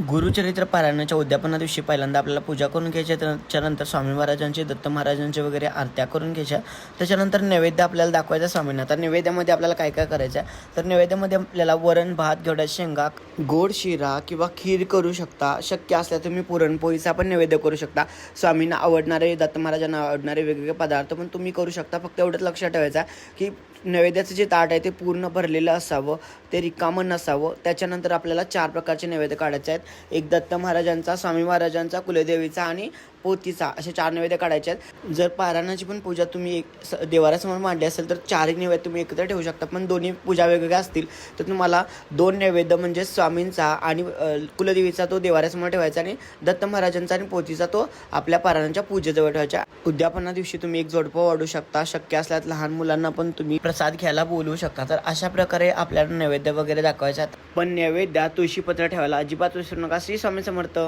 गुरुचरित्र पारायणाच्या उद्यापना दिवशी पहिल्यांदा आपल्याला पूजा करून घ्यायच्या त्याच्यानंतर स्वामी महाराजांची दत्त महाराजांची वगैरे आरत्या करून घ्यायच्या. त्याच्यानंतर नैवेद्य आपल्याला दाखवायचा स्वामींना. तर नैवेद्यामध्ये आपल्याला काय काय करायचं आहे? तर नैवेद्यामध्ये आपल्याला वरण भात घेवड्या शेंगा गोड शिरा किंवा खीर करू शकता. शक्य असल्या तुम्ही पुरणपोळीचा पण नैवेद्य करू शकता. स्वामींना आवडणारे दत्त महाराजांना आवडणारे वेगवेगळे पदार्थ पण तुम्ही करू शकता. फक्त एवढंच लक्षात ठेवायचं आहे की नैवेद्याचं जे ताट आहे ते पूर्ण भरलेलं असावं ते रिकामं नसावं. त्याच्यानंतर आपल्याला चार प्रकारचे नैवेद्य काढायचे आहेत. एक दत्त महाराजांचा स्वामी महाराजांचा कुलदेवीचा आणि पोतीचा असे चार नैवेद्य काढायचे आहेत. जर पारायणाची पण पूजा तुम्ही एक स- देवारासमोर मांडली असेल तर चारही नैवेद्य तुम्ही एकत्र ठेवू शकता. पण दोन्ही पूजा वेगवेगळ्या असतील तर तुम्हाला दोन नैवेद्य म्हणजे स्वामींचा आणि कुलदेवीचा तो देवाऱ्यासमोर ठेवायचा आणि दत्त महाराजांचा आणि पोतीचा तो आपल्या पारायणाच्या पूजेजवळ ठेवायचा. उद्यापना दिवशी तुम्ही एक जोडपं वाढू शकता. शक्य असल्यास लहान मुलांना पण तुम्ही प्रसाद घ्यायला बोलवू शकता. तर अशा प्रकारे आपल्याला नैवेद्य वगैरे दाखवायचा पण नैवेद्यात तुळशीपत्र ठेवायला अजिबात विसरू नका. श्री स्वामी समर्थ.